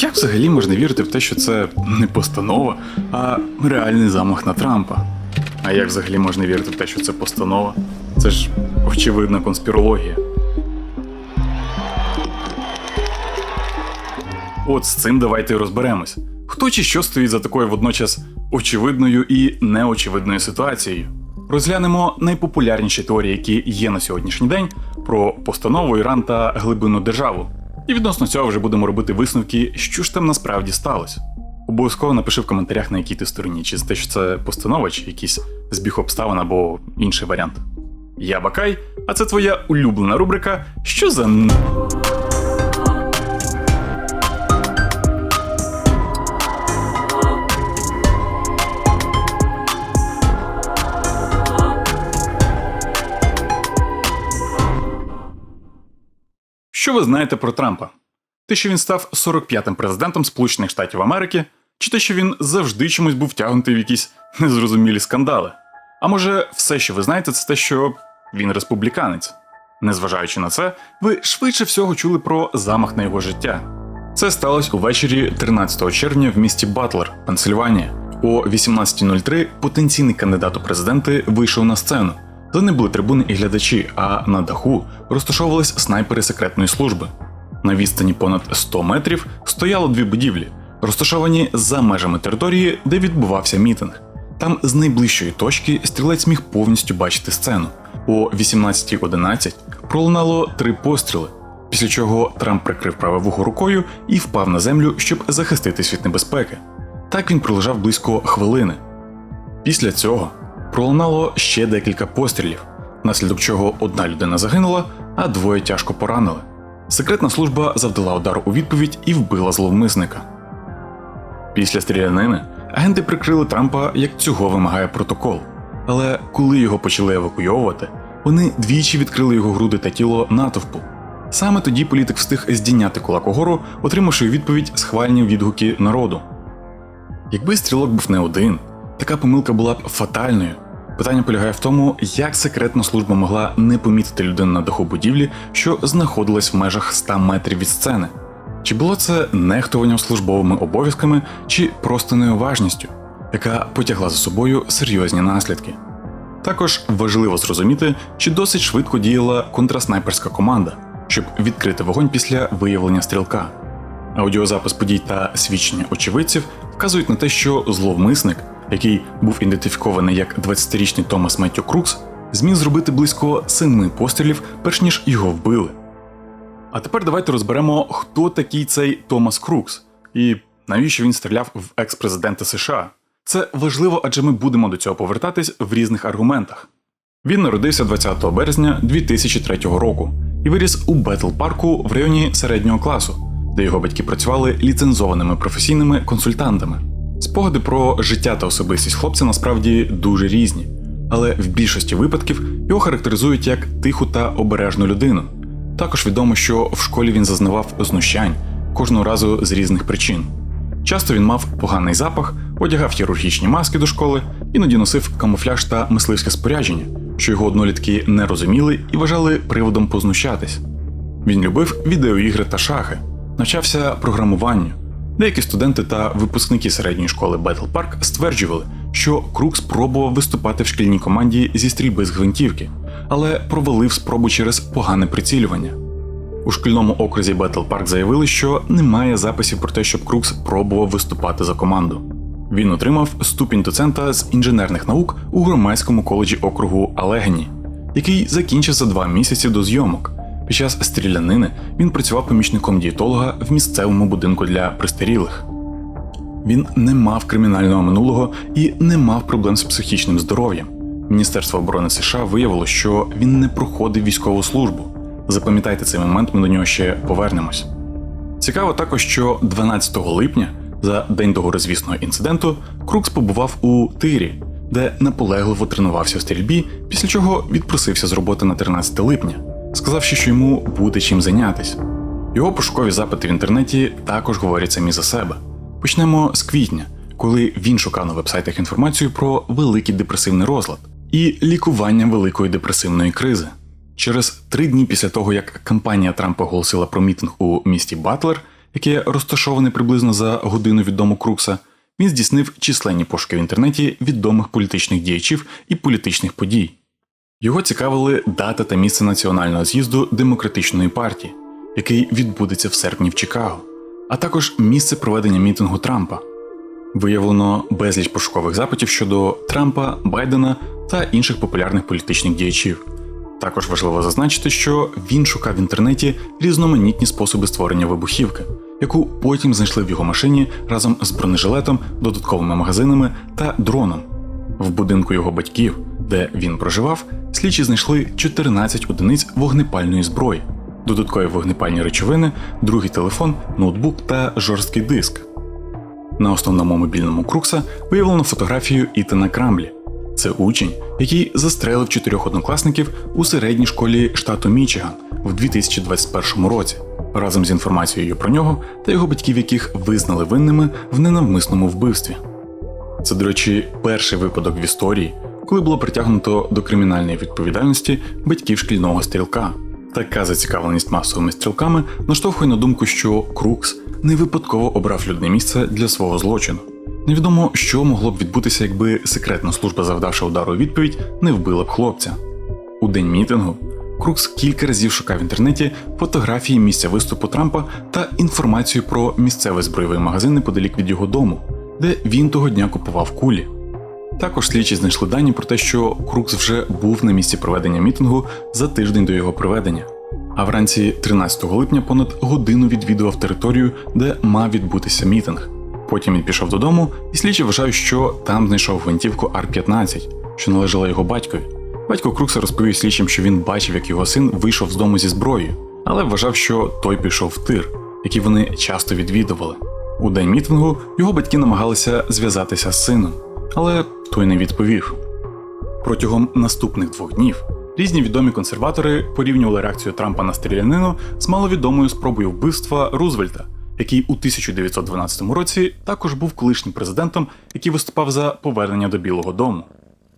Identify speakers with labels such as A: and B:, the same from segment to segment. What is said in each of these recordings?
A: Як взагалі можна вірити в те, що це не постанова, а реальний замах на Трампа? А як взагалі можна вірити в те, що це постанова? Це ж очевидна конспірологія. От з цим давайте розберемось. Хто чи що стоїть за такою водночас очевидною і неочевидною ситуацією? Розглянемо найпопулярніші теорії, які є на сьогоднішній день, про постанову Іран та глибинну державу. І відносно цього вже будемо робити висновки, що ж там насправді сталося. Обов'язково напиши в коментарях, на якій ти стороні, чи те, що це постанова, чи якийсь збіг обставин або інший варіант. Я Бакай, а це твоя улюблена рубрика Що за ви знаєте про Трампа? Те, що він став 45-м президентом Сполучених Штатів Америки, чи те, що він завжди чомусь був втягнутий в якісь незрозумілі скандали? А може, все, що ви знаєте, це те, що він республіканець? Незважаючи на це, ви швидше всього чули про замах на його життя. Це сталося увечері 13 червня в місті Батлер, Пенсильванія. О 18.03 потенційний кандидат у президенти вийшов на сцену. Це не були трибуни і глядачі, а на даху розташовувались снайпери секретної служби. На відстані понад 100 метрів стояло дві будівлі, розташовані за межами території, де відбувався мітинг. Там з найближчої точки стрілець міг повністю бачити сцену. О 18.11 пролунало три постріли, після чого Трамп прикрив праве вухо рукою і впав на землю, щоб захиститись від небезпеки. Так він пролежав близько хвилини. Після цього пролунало ще декілька пострілів, внаслідок чого одна людина загинула, а двоє тяжко поранили. Секретна служба завдала удар у відповідь і вбила зловмисника. Після стрілянини агенти прикрили Трампа, як цього вимагає протокол. Але коли його почали евакуйовувати, вони двічі відкрили його груди та тіло натовпу. Саме тоді політик встиг здійняти кулак угору, отримавши відповідь схвальні відгуки народу. Якби стрілок був не один, така помилка була б фатальною. Питання полягає в тому, як секретна служба могла не помітити людину на даху будівлі, що знаходилась в межах 100 метрів від сцени. Чи було це нехтуванням службовими обов'язками, чи просто неуважністю, яка потягла за собою серйозні наслідки. Також важливо зрозуміти, чи досить швидко діяла контраснайперська команда, щоб відкрити вогонь після виявлення стрілка. Аудіозапис подій та свідчення очевидців вказують на те, що зловмисник, який був ідентифікований як 20-річний Томас Меттю Крукс, зміг зробити близько семи пострілів, перш ніж його вбили. А тепер давайте розберемо, хто такий цей Томас Крукс і навіщо він стріляв в екс-президента США. Це важливо, адже ми будемо до цього повертатись в різних аргументах. Він народився 20 березня 2003 року і виріс у Бетл парку в районі середнього класу, де його батьки працювали ліцензованими професійними консультантами. Спогади про життя та особистість хлопця насправді дуже різні, але в більшості випадків його характеризують як тиху та обережну людину. Також відомо, що в школі він зазнавав знущань кожного разу з різних причин. Часто він мав поганий запах, одягав хірургічні маски до школи, іноді носив камуфляж та мисливське спорядження, що його однолітки не розуміли і вважали приводом познущатись. Він любив відеоігри та шахи, навчався програмуванню. Деякі студенти та випускники середньої школи Battle Park стверджували, що Крук спробував виступати в шкільній команді зі стрільби з гвинтівки, але провалив спробу через погане прицілювання. У шкільному окрузі Battle Park заявили, що немає записів про те, щоб Крукс пробував виступати за команду. Він отримав ступінь доцента з інженерних наук у громадському коледжі округу Алегені, який закінчив за два місяці до зйомок. Під час стрілянини він працював помічником дієтолога в місцевому будинку для пристарілих. Він не мав кримінального минулого і не мав проблем з психічним здоров'ям. Міністерство оборони США виявило, що він не проходив військову службу. Запам'ятайте цей момент, ми до нього ще повернемось. Цікаво також, що 12 липня, за день до горизвісного інциденту, Крукс побував у Тирі, де наполегливо тренувався в стрільбі, після чого відпросився з роботи на 13 липня, сказавши, що йому буде чим зайнятись. Його пошукові запити в інтернеті також говорять самі за себе. Почнемо з квітня, коли він шукав на вебсайтах інформацію про великий депресивний розлад і лікування великої депресивної кризи. Через три дні після того, як кампанія Трампа оголосила про мітинг у місті Батлер, яке розташоване приблизно за годину від дому Крукса, він здійснив численні пошуки в інтернеті відомих політичних діячів і політичних подій. Його цікавили дата та місце національного з'їзду демократичної партії, який відбудеться в серпні в Чикаго, а також місце проведення мітингу Трампа. Виявлено безліч пошукових запитів щодо Трампа, Байдена та інших популярних політичних діячів. Також важливо зазначити, що він шукав в інтернеті різноманітні способи створення вибухівки, яку потім знайшли в його машині разом з бронежилетом, додатковими магазинами та дроном. В будинку його батьків, де він проживав, слідчі знайшли 14 одиниць вогнепальної зброї, додаткові вогнепальні речовини, другий телефон, ноутбук та жорсткий диск. На основному мобільному Крукса виявлено фотографію Ітана Крамблі. Це учень, який застрелив чотирьох однокласників у середній школі штату Мічиган в 2021 році, разом з інформацією про нього та його батьків, яких визнали винними в ненавмисному вбивстві. Це, до речі, перший випадок в історії, коли було притягнуто до кримінальної відповідальності батьків шкільного стрілка. Така зацікавленість масовими стрілками наштовхує на думку, що Крукс не випадково обрав людне місце для свого злочину. Невідомо, що могло б відбутися, якби секретна служба, завдавши удару у відповідь, не вбила б хлопця. У день мітингу Крукс кілька разів шукав в інтернеті фотографії місця виступу Трампа та інформацію про місцевий збройовий магазин неподалік від його дому, де він того дня купував кулі. Також слідчі знайшли дані про те, що Крукс вже був на місці проведення мітингу за тиждень до його проведення. А вранці 13 липня понад годину відвідував територію, де мав відбутися мітинг. Потім він пішов додому, і слідчі вважають, що там знайшов гвинтівку Ар-15, що належала його батькові. Батько Крукса розповів слідчим, що він бачив, як його син вийшов з дому зі зброєю, але вважав, що той пішов в тир, який вони часто відвідували. У день мітингу його батьки намагалися зв'язатися з сином, але той не відповів. Протягом наступних двох днів різні відомі консерватори порівнювали реакцію Трампа на стрілянину з маловідомою спробою вбивства Рузвельта, який у 1912 році також був колишнім президентом, який виступав за повернення до Білого Дому.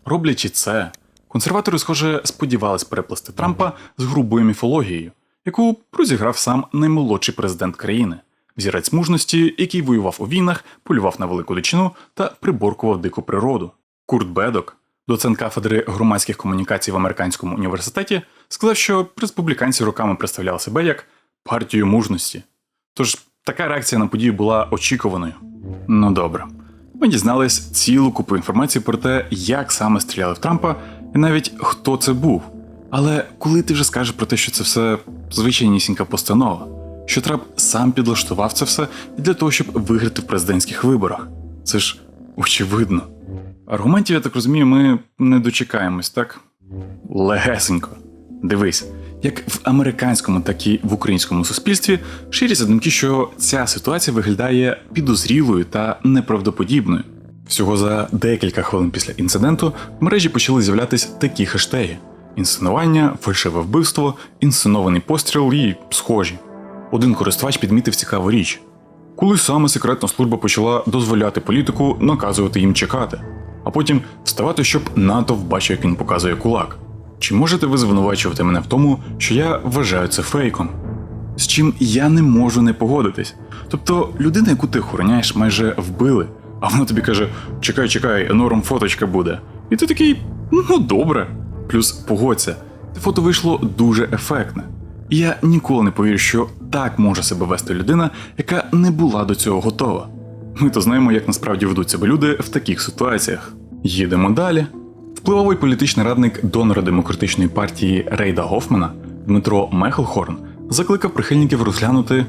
A: Роблячи це, консерватори, схоже, сподівались переплести Трампа з грубою міфологією, яку розіграв сам наймолодший президент країни, взірець мужності, який воював у війнах, полював на велику дичину та приборкував дику природу. Курт Бедок, доцент кафедри громадських комунікацій в американському університеті, сказав, що республіканці роками представляли себе як партію мужності. Тож така реакція на подію була очікуваною. Ну добре. Ми дізнались цілу купу інформації про те, як саме стріляли в Трампа, і навіть хто це був. Але коли ти вже скажеш про те, що це все звичайнісінька постанова, що Трамп сам підлаштував це все для того, щоб виграти в президентських виборах, це ж очевидно. Аргументів, я так розумію, ми не дочекаємось, так? Легесенько. Дивись, як в американському, так і в українському суспільстві ширяться думки, що ця ситуація виглядає підозрілою та неправдоподібною. Всього за декілька хвилин після інциденту в мережі почали з'являтися такі хештеги: інсценування, фальшиве вбивство, інсценований постріл і схожі. Один користувач підмітив цікаву річ. Коли саме секретна служба почала дозволяти політику наказувати їм чекати, а потім вставати, щоб НАТО бачив, як він показує кулак. Чи можете ви звинувачувати мене в тому, що я вважаю це фейком? З чим я не можу не погодитись. Тобто людина, яку ти охороняєш, майже вбили, а вона тобі каже: чекай, чекай, норм фоточка буде. І ти такий, ну добре. Плюс погодься, фото вийшло дуже ефектне. І я ніколи не повірю, що так може себе вести людина, яка не була до цього готова. Ми то знаємо, як насправді ведуть себе люди в таких ситуаціях. Їдемо далі. Впливовий політичний радник донора демократичної партії Рейда Гофмана Дмитро Мехелхорн закликав прихильників розглянути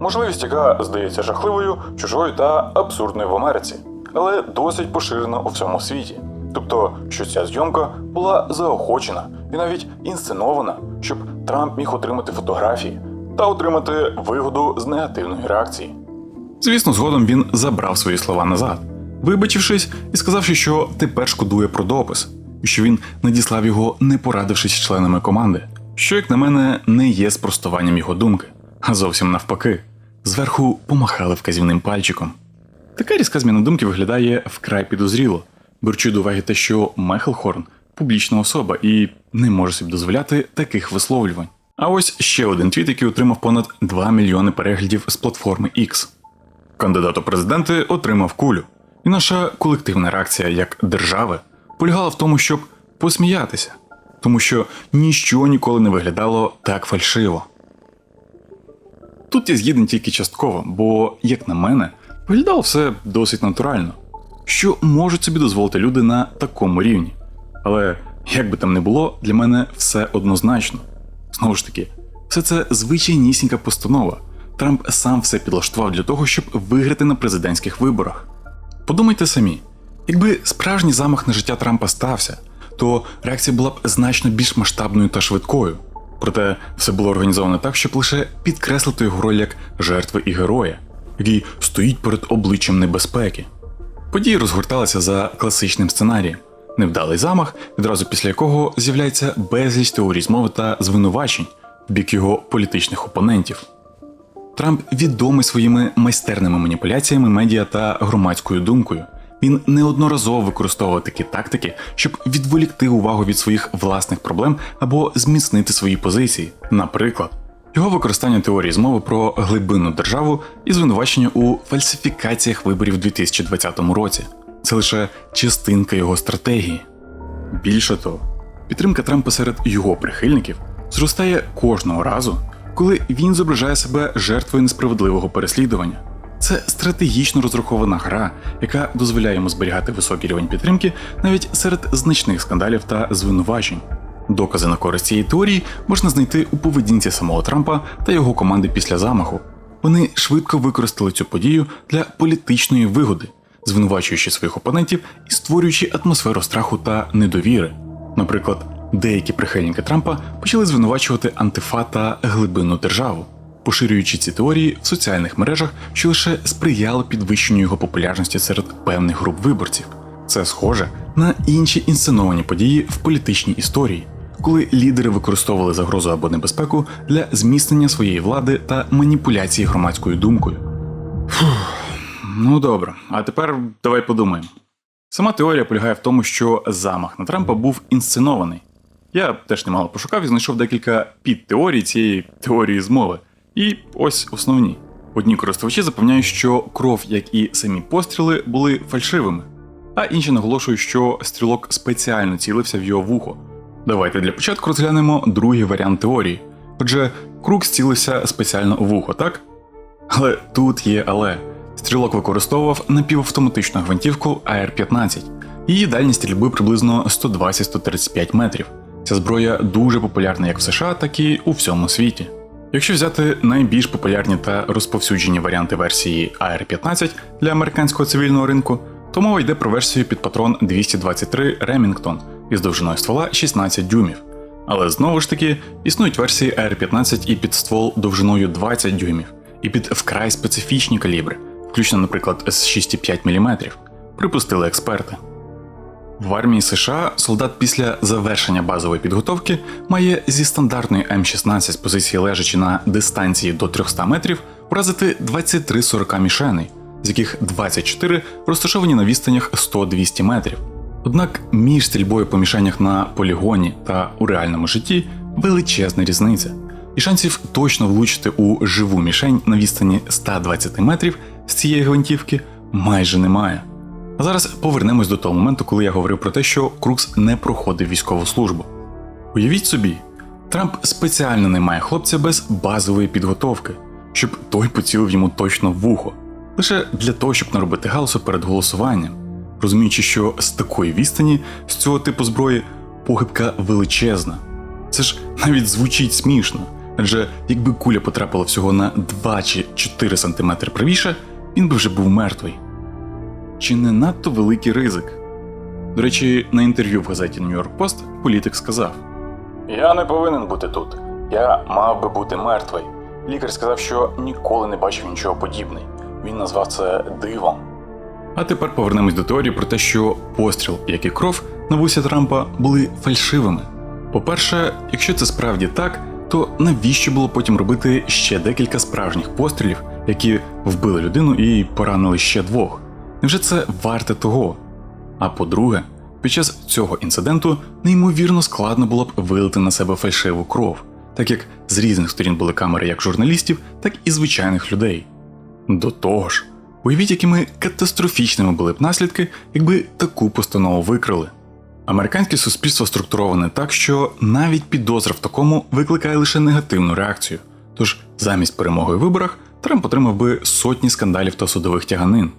A: можливість, яка здається жахливою, чужою та абсурдною в Америці, але досить поширена у всьому світі. Тобто, що ця зйомка була заохочена і навіть інсценована, щоб Трамп міг отримати фотографії та отримати вигоду з негативної реакції. Звісно, згодом він забрав свої слова назад, вибачившись і сказавши, що тепер шкодує про допис, і що він надіслав його, не порадившись з членами команди, що, як на мене, не є спростуванням його думки, а зовсім навпаки. Зверху помахали вказівним пальчиком. Така різка зміна думки виглядає вкрай підозріло, беручи до уваги те, що Мехелхорн публічна особа і не може собі дозволяти таких висловлювань. А ось ще один твіт, який отримав понад 2 мільйони переглядів з платформи X. Кандидат у президенти отримав кулю, і наша колективна реакція як держави полягала в тому, щоб посміятися, тому що ніщо ніколи не виглядало так фальшиво. Тут я згідний тільки частково, бо, як на мене, виглядало все досить натурально, що можуть собі дозволити люди на такому рівні. Але як би там не було, для мене все однозначно. Знову ж таки, все це звичайнісінька постанова. Трамп сам все підлаштував для того, щоб виграти на президентських виборах. Подумайте самі, якби справжній замах на життя Трампа стався, то реакція була б значно більш масштабною та швидкою. Проте все було організовано так, щоб лише підкреслити його роль як жертви і героя, який стоїть перед обличчям небезпеки. Події розгорталися за класичним сценарієм. Невдалий замах, відразу після якого з'являється безліч теорій змови та звинувачень в бік його політичних опонентів. Трамп відомий своїми майстерними маніпуляціями медіа та громадською думкою. Він неодноразово використовував такі тактики, щоб відволікти увагу від своїх власних проблем або зміцнити свої позиції. Наприклад, його використання теорії змови про глибинну державу і звинувачення у фальсифікаціях виборів у 2020 році. Це лише частинка його стратегії. Більше того, підтримка Трампа серед його прихильників зростає кожного разу, коли він зображає себе жертвою несправедливого переслідування. Це стратегічно розрахована гра, яка дозволяє йому зберігати високий рівень підтримки навіть серед значних скандалів та звинувачень. Докази на користь цієї теорії можна знайти у поведінці самого Трампа та його команди після замаху. Вони швидко використали цю подію для політичної вигоди, звинувачуючи своїх опонентів і створюючи атмосферу страху та недовіри. Наприклад, деякі прихильники Трампа почали звинувачувати антифа та глибинну державу, поширюючи ці теорії в соціальних мережах, що лише сприяло підвищенню його популярності серед певних груп виборців. Це схоже на інші інсценовані події в політичній історії, коли лідери використовували загрозу або небезпеку для зміцнення своєї влади та маніпуляції громадською думкою. Фух, ну добре, а тепер давай подумаємо. Сама теорія полягає в тому, що замах на Трампа був інсценований. Я теж немало пошукав і знайшов декілька підтеорій цієї теорії змови. І ось основні. Одні користувачі запевняють, що кров, як і самі постріли, були фальшивими, а інші наголошують, що стрілок спеціально цілився в його вухо. Давайте для початку розглянемо другий варіант теорії. Отже, круг цілився спеціально у вухо, так? Але тут є але. Стрілок використовував напівавтоматичну гвинтівку AR-15. Її дальність стрільби приблизно 120-135 метрів. Ця зброя дуже популярна як в США, так і у всьому світі. Якщо взяти найбільш популярні та розповсюджені варіанти версії AR-15 для американського цивільного ринку, то мова йде про версію під патрон 223 Remington із довжиною ствола 16 дюймів. Але знову ж таки існують версії AR-15 і під ствол довжиною 20 дюймів, і під вкрай специфічні калібри, включно, наприклад, з 6,5 мм, припустили експерти. В армії США солдат після завершення базової підготовки має зі стандартної М16 з позиції лежачи на дистанції до 300 метрів вразити 23-40 мішеней, з яких 24 розташовані на відстанях 100-200 метрів. Однак між стрільбою по мішенях на полігоні та у реальному житті величезна різниця, і шансів точно влучити у живу мішень на відстані 120 метрів з цієї гвинтівки майже немає. А зараз повернемось до того моменту, коли я говорив про те, що Крукс не проходив військову службу. Уявіть собі, Трамп спеціально не має хлопця без базової підготовки, щоб той поцілив йому точно в вухо, лише для того, щоб наробити галасу перед голосуванням, розуміючи, що з такої відстані з цього типу зброї похибка величезна. Це ж навіть звучить смішно, адже якби куля потрапила всього на 2 чи 4 см правіше, він би вже був мертвий. Чи не надто великий ризик? До речі, на інтерв'ю в газеті New York Post політик сказав: Я не повинен бути тут. Я мав би бути мертвий. Лікар сказав, що ніколи не бачив нічого подібного. Він назвав це дивом. А тепер повернемось до теорії про те, що постріл, як і кров, на вусі Трампа були фальшивими. По-перше, якщо це справді так, то навіщо було потім робити ще декілька справжніх пострілів, які вбили людину і поранили ще двох? Невже це варте того? А по-друге, Під час цього інциденту неймовірно складно було б вилити на себе фальшиву кров, так як з різних сторін були камери як журналістів, так і звичайних людей. До того ж, уявіть, якими катастрофічними були б наслідки, якби таку постанову викрили. Американське суспільство структуроване так, що навіть підозра в такому викликає лише негативну реакцію. Тож замість перемоги у виборах Трамп отримав би сотні скандалів та судових тяганин.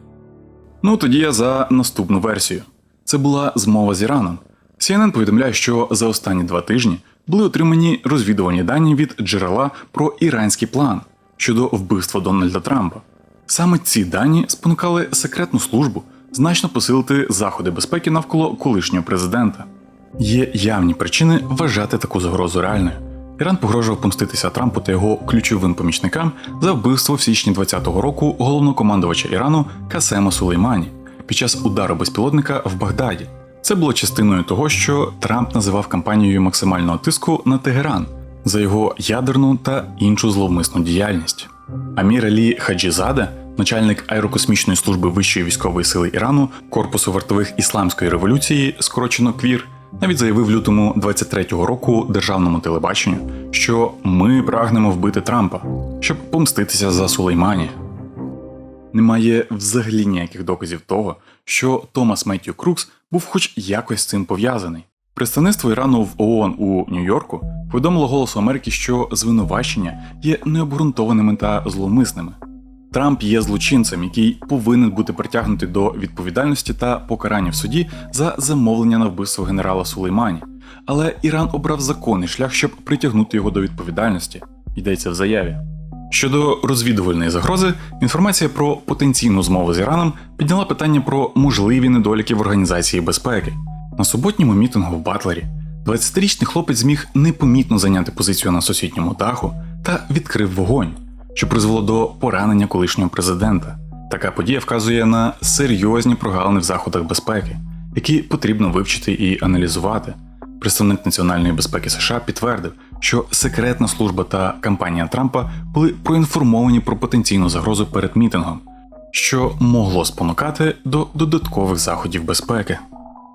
A: Ну тоді я за наступну версію. Це була змова з Іраном. CNN повідомляє, що за останні два тижні були отримані розвідувальні дані від джерела про іранський план щодо вбивства Дональда Трампа. Саме ці дані спонукали секретну службу значно посилити заходи безпеки навколо колишнього президента. Є явні причини вважати таку загрозу реальною. Іран погрожував помститися Трампу та його ключовим помічникам за вбивство в січні 2020 року головнокомандувача Ірану Касема Сулеймані під час удару безпілотника в Багдаді. Це було частиною того, що Трамп називав кампанією максимального тиску на Тегеран за його ядерну та іншу зловмисну діяльність. Амір Алі Хаджізаде, начальник аерокосмічної служби Вищої військової сили Ірану, корпусу вартових ісламської революції, скорочено КВІР, навіть заявив лютому 23-го року державному телебаченню, що ми прагнемо вбити Трампа, щоб помститися за Сулеймані. Немає взагалі ніяких доказів того, що Томас Меттью Крукс був хоч якось з цим пов'язаний. Представництво Ірану в ООН у Нью-Йорку повідомило Голосу Америки, що звинувачення є необґрунтованими та зловмисними. Трамп є злочинцем, який повинен бути притягнутий до відповідальності та покарання в суді за замовлення на вбивство генерала Сулеймані. Але Іран обрав законний шлях, щоб притягнути його до відповідальності, йдеться в заяві. Щодо розвідувальної загрози, інформація про потенційну змову з Іраном підняла питання про можливі недоліки в організації безпеки. На суботньому мітингу в Батлері 20-річний хлопець зміг непомітно зайняти позицію на сусідньому даху та відкрив вогонь, що призвело до поранення колишнього президента. Така подія вказує на серйозні прогалини в заходах безпеки, які потрібно вивчити і аналізувати. Представник національної безпеки США підтвердив, що секретна служба та кампанія Трампа були проінформовані про потенційну загрозу перед мітингом, що могло спонукати до додаткових заходів безпеки.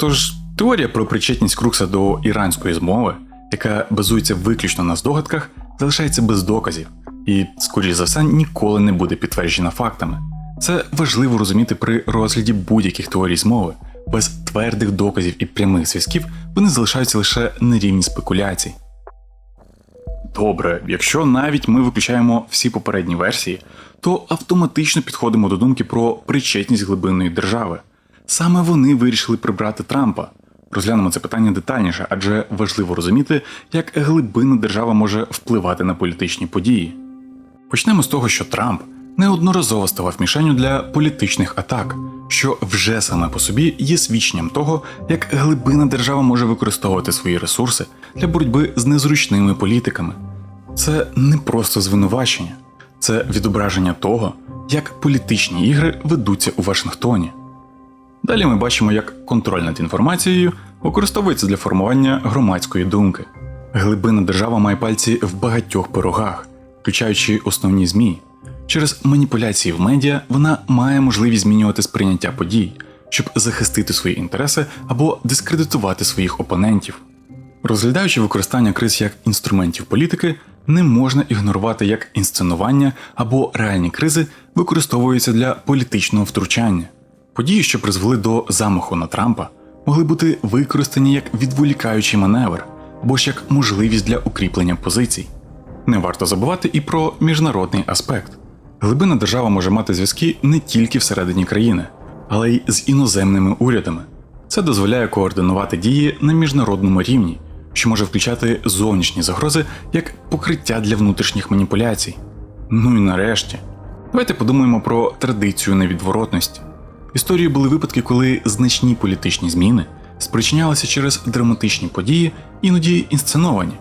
A: Тож теорія про причетність Крукса до іранської змови, яка базується виключно на здогадках, залишається без доказів і, скоріш за все, ніколи не буде підтверджена фактами. Це важливо розуміти при розгляді будь-яких теорій змови. Без твердих доказів і прямих зв'язків вони залишаються лише на рівні спекуляцій. Добре, якщо навіть ми виключаємо всі попередні версії, то автоматично підходимо до думки про причетність глибинної держави. Саме вони вирішили прибрати Трампа. Розглянемо це питання детальніше, адже важливо розуміти, як глибинна держава може впливати на політичні події. Почнемо з того, що Трамп неодноразово ставав мішенню для політичних атак, що вже саме по собі є свідченням того, як глибинна держава може використовувати свої ресурси для боротьби з незручними політиками. Це не просто звинувачення, це відображення того, як політичні ігри ведуться у Вашингтоні. Далі ми бачимо, як контроль над інформацією використовується для формування громадської думки. Глибинна держава має пальці в багатьох пирогах, включаючи основні ЗМІ. Через маніпуляції в медіа вона має можливість змінювати сприйняття подій, щоб захистити свої інтереси або дискредитувати своїх опонентів. Розглядаючи використання криз як інструментів політики, не можна ігнорувати, як інсценування або реальні кризи використовуються для політичного втручання. Події, що призвели до замаху на Трампа, могли бути використані як відволікаючий маневр або ж як можливість для укріплення позицій. Не варто забувати і про міжнародний аспект. Глибинна держава може мати зв'язки не тільки всередині країни, але й з іноземними урядами. Це дозволяє координувати дії на міжнародному рівні, що може включати зовнішні загрози як покриття для внутрішніх маніпуляцій. Ну і нарешті, давайте подумаємо про традицію невідворотності. Історії були випадки, коли значні політичні зміни спричинялися через драматичні події, іноді інсценовані.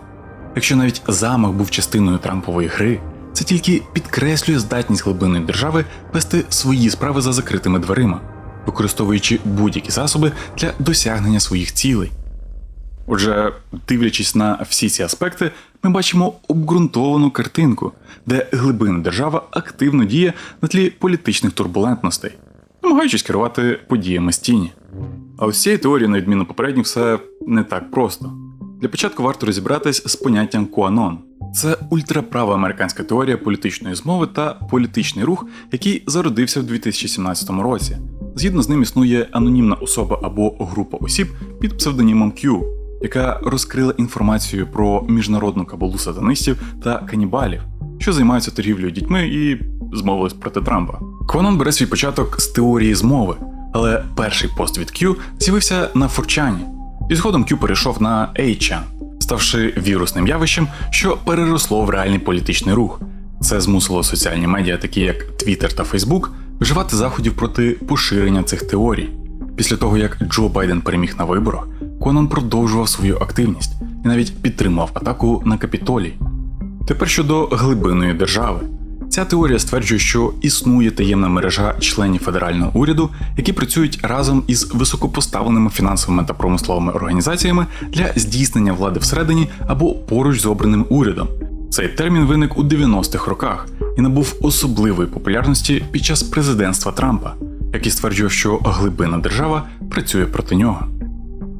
A: Якщо навіть замах був частиною Трампової гри, це тільки підкреслює здатність глибинної держави вести свої справи за закритими дверима, використовуючи будь-які засоби для досягнення своїх цілей. Отже, дивлячись на всі ці аспекти, ми бачимо обґрунтовану картинку, де глибинна держава активно діє на тлі політичних турбулентностей. Намагаючись керувати подіями з тіні. А ось з цією теорією, на відміну попередніх, все не так просто. Для початку варто розібратись з поняттям QAnon. Це ультраправа американська теорія політичної змови та політичний рух, який зародився в 2017 році. Згідно з ним існує анонімна особа або група осіб під псевдонімом Q, яка розкрила інформацію про міжнародну кабалу сатанистів та канібалів, що займаються торгівлею дітьми і змовились проти Трампа. Конан бере свій початок з теорії змови, але перший пост від Q з'явився на Форчані, і згодом Q перейшов на 8chan, ставши вірусним явищем, що переросло в реальний політичний рух. Це змусило соціальні медіа, такі як Twitter та Facebook, вживати заходів проти поширення цих теорій. Після того, як Джо Байден переміг на виборах, Конан продовжував свою активність і навіть підтримував атаку на Капітолій. Тепер щодо глибинної держави. Ця теорія стверджує, що існує таємна мережа членів федерального уряду, які працюють разом із високопоставленими фінансовими та промисловими організаціями для здійснення влади всередині або поруч з обраним урядом. Цей термін виник у 90-х роках і набув особливої популярності під час президентства Трампа, який стверджував, що глибинна держава працює проти нього.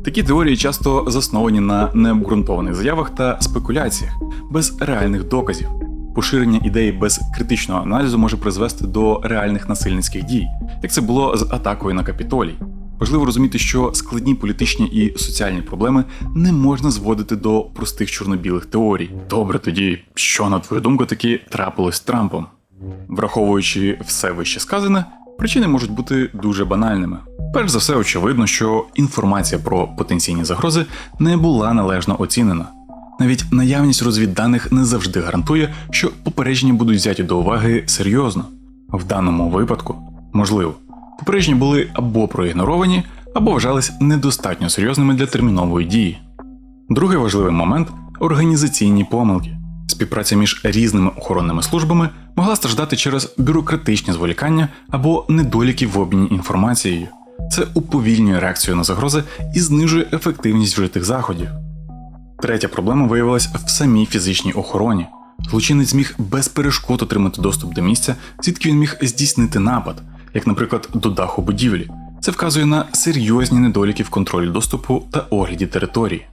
A: Такі теорії часто засновані на необґрунтованих заявах та спекуляціях, без реальних доказів. Поширення ідеї без критичного аналізу може призвести до реальних насильницьких дій, як це було з атакою на Капітолій. Важливо розуміти, що складні політичні і соціальні проблеми не можна зводити до простих чорно-білих теорій. Добре, тоді що на твою думку таки трапилось з Трампом? Враховуючи все вище сказане, причини можуть бути дуже банальними. Перш за все, очевидно, що інформація про потенційні загрози не була належно оцінена. Навіть наявність розвідданих не завжди гарантує, що попередження будуть взяті до уваги серйозно. В даному випадку, можливо, попередження були або проігноровані, або вважались недостатньо серйозними для термінової дії. Другий важливий момент організаційні помилки. Співпраця між різними охоронними службами могла страждати через бюрократичні зволікання або недоліки в обміні інформацією. Це уповільнює реакцію на загрози і знижує ефективність вжитих заходів. Третя проблема виявилась в самій фізичній охороні. Злочинець зміг без перешкод отримати доступ до місця, звідки він міг здійснити напад, як, наприклад, до даху будівлі. Це вказує на серйозні недоліки в контролі доступу та огляді території.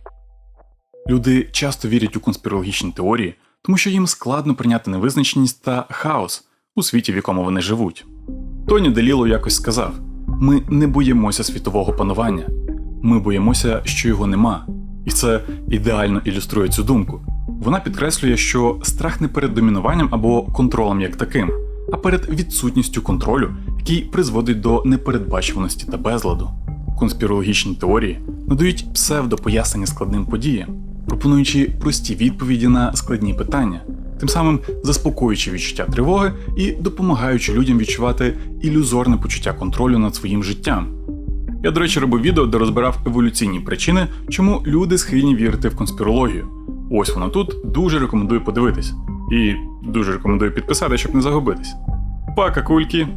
A: Люди часто вірять у конспірологічні теорії, тому що їм складно прийняти невизначеність та хаос у світі, в якому вони живуть. Тоні Деліло якось сказав: ми не боїмося світового панування, ми боїмося, що його нема. І це ідеально ілюструє цю думку. Вона підкреслює, що страх не перед домінуванням або контролем як таким, а перед відсутністю контролю, який призводить до непередбачуваності та безладу. Конспірологічні теорії надають псевдопояснення складним подіям, пропонуючи прості відповіді на складні питання, тим самим заспокоюючи відчуття тривоги і допомагаючи людям відчувати ілюзорне почуття контролю над своїм життям. Я, до речі, робив відео, де розбирав еволюційні причини, чому люди схильні вірити в конспірологію. Ось воно тут дуже рекомендую подивитись. І дуже рекомендую підписати, щоб не загубитись. Пока, кульки!